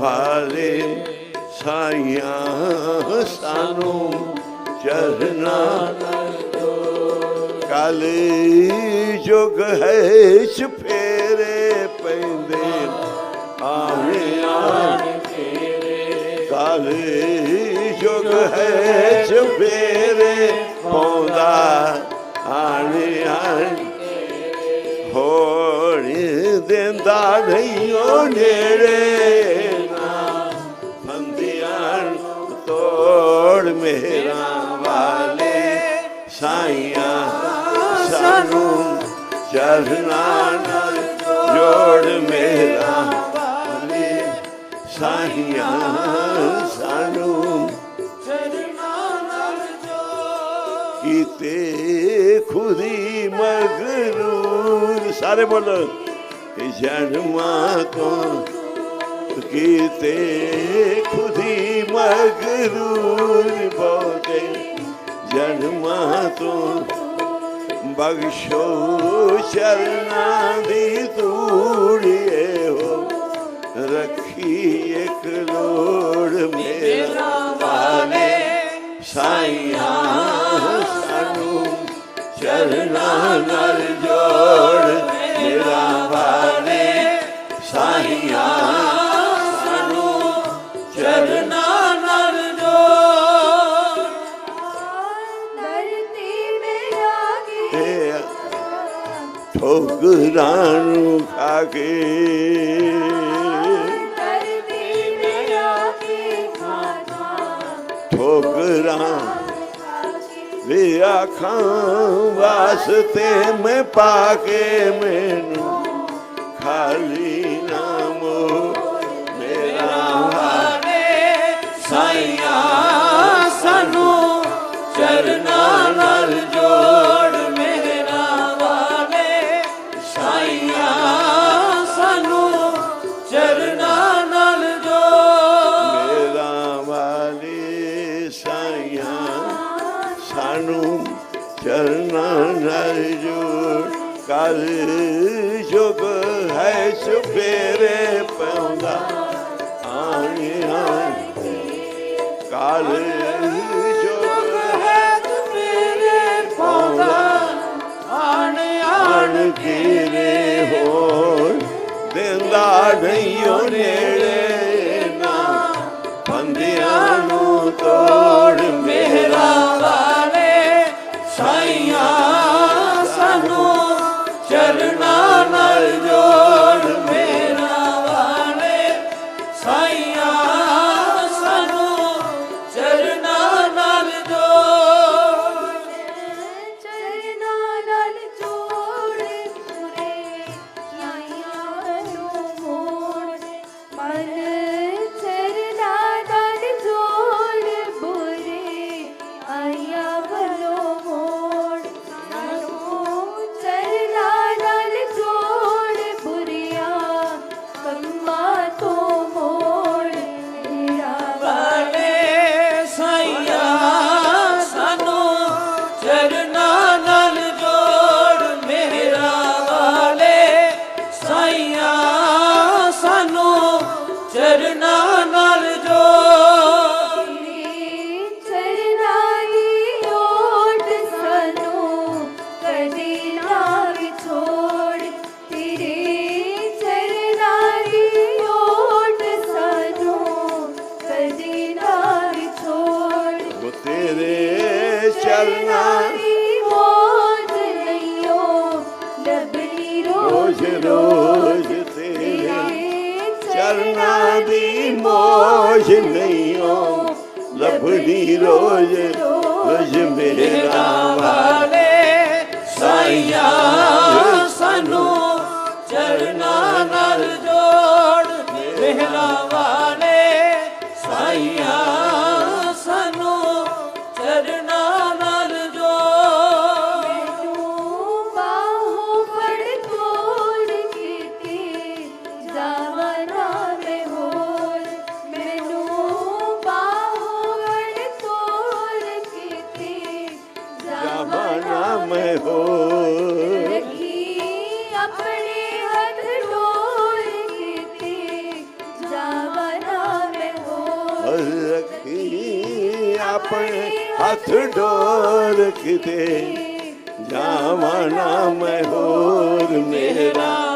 ਵਾਲੇ ਸਾਈਆਂ ਸਾਨੂੰ ਚਰਨਾ ਕਾਲੀ ਜੁਗ ਹੈ ਸਫੇਰੇ ਪੈਂਦੇ ਆਣੇ ਆਣੇ ਕਾਲੀ ਜੁਗ ਹੈ ਸਫੇਰੇ ਪੌਂਦਾ ਆਣੇ ਆਣੇ ਹੋਣੀ ਦਿੰਦਾ ਨਹੀਂ ਉਹ ਨੇੜੇ। ਮੇਰਾ ਵਾਲੇ ਸਾਈਆਂ ਸਾਨੂੰ ਚਰਨਾ ਨਾਲ ਜੋੜ ਮੇਰਾ ਵਾਲੇ ਸਾਈਆਂ ਸਾਨੂੰ ਕੀਤੇ ਖੁਦੀ ਮਗਰੂਰ ਸਾਰੇ ਬੋਲੋ ਜਨਮਾਂ ਤੋਂ ਕੀਤੇ ਖੁਦੀ ਮਗਰੂਰ ਬੋਦੇ ਜਨਮਾਂ ਤੋਂ ਬਖਸ਼ੋ ਚਰਨਾਂ ਦੀ ਧੂੜੀਏ ਠੋਕਰਾਂ ਨੂੰ ਖਾ ਕੇ। ਧਰਤੀ ਮੇ ਠੋਕਰਾਂ ਵੇ ਆਖਾਂ ਵਾਸਤੇ ਮੈਂ ਪਾ ਕੇ ਮੈਨੂੰ ਕਲ ਜੁਗ ਹੈ ਸੁਪੇਰੇ ਪਾਉਂਦਾ। ਆਣੀ ਆਣੀ ਕਲ ਜੁਗ ਹੈ ਮੇਰੇ ਪੌਦਾ ਆਣ ਆਣ ਕੀਰੇ ਹੋਰ ਦਿੰਦਾ ਨਹੀਂ ਉਹ ਨੇੜੇ ਨਾ। ਬੰਦਿਆਂ ਨੂੰ ਤੋੜ ਮੇ ਚਰਨਾਂ કરનારી મોજ લઈયો ડબલી રોજ રોજ તે ચરનારી મોજ લઈયો લભની રોજ ਹੋ ਹੱਥ ਡੋਰ ਕਿਤੇ ਜਾਵਾਂ ਮੈਂ ਮੈਂ ਹੋਰ ਮੇਰਾ